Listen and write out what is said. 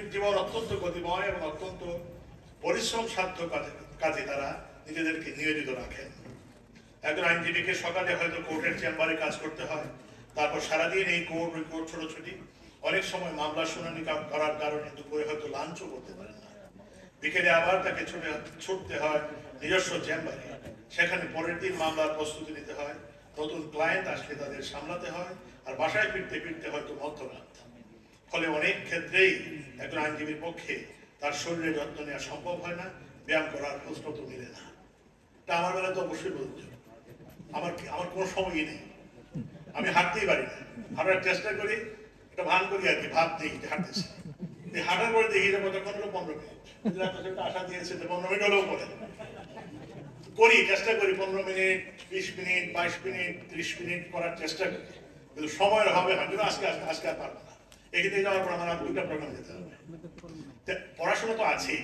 আইনজীবীর জীবন অত্যন্ত গতিময় এবং অত্যন্ত পরিশ্রম সাধ্য কাজে তারা নিজেদেরকে নিয়োজিত রাখেন। একজন আইনজীবীকে সকালে হয়তো কোর্টের চেম্বারে কাজ করতে হয়, তারপর সারাদিন এই কোর্ট, ওই কোর্ট ছোটাছুটি, অনেক সময় মামলা শুনানি করার কারণে দুপুরে হয়তো লাঞ্চও করতে পারেন না। বিকেলে আবার তাকে ছুটে ছুটতে হয় নিজস্ব চেম্বারে। সেখানে পরের দিন মামলার প্রস্তুতি নিতে হয়, নতুন ক্লায়েন্ট আসলে তাদের সামলাতে হয়, আর বাসায় ফিরতে ফিরতে হয়তো মধ্যরাত। ফলে অনেক ক্ষেত্রেই একজন আইনজীবীর পক্ষে তার শরীরে যত্ন নেওয়া সম্ভব হয় না, ব্যায়াম করার প্রশ্ন তো মিলে না। তা আমার বেলা তো অবশ্যই বলছো আমার আমার কোনো সময়ই নেই। আমি হাঁটতেই পারি না। হাঁটার চেষ্টা করি, একটা ভান করি আর কি, ভাব দিই হাঁটতেছি। হাঁটার পরে দেখি এটা হলো? পনেরো মিনিট। কিন্তু আশা দিয়েছে যে পনেরো মিনিট হলেও পরে করি, চেষ্টা করি, পনেরো মিনিট, বিশ মিনিট, বাইশ মিনিট, ত্রিশ মিনিট করার চেষ্টা করি। কিন্তু সময়ের হবে হয়তো আজকে আজকে আজকে আর পারব না। এখানে যাওয়ার পর আমার দুইটা প্রোগ্রাম যেতে হবে। পড়াশোনা তো আছেই।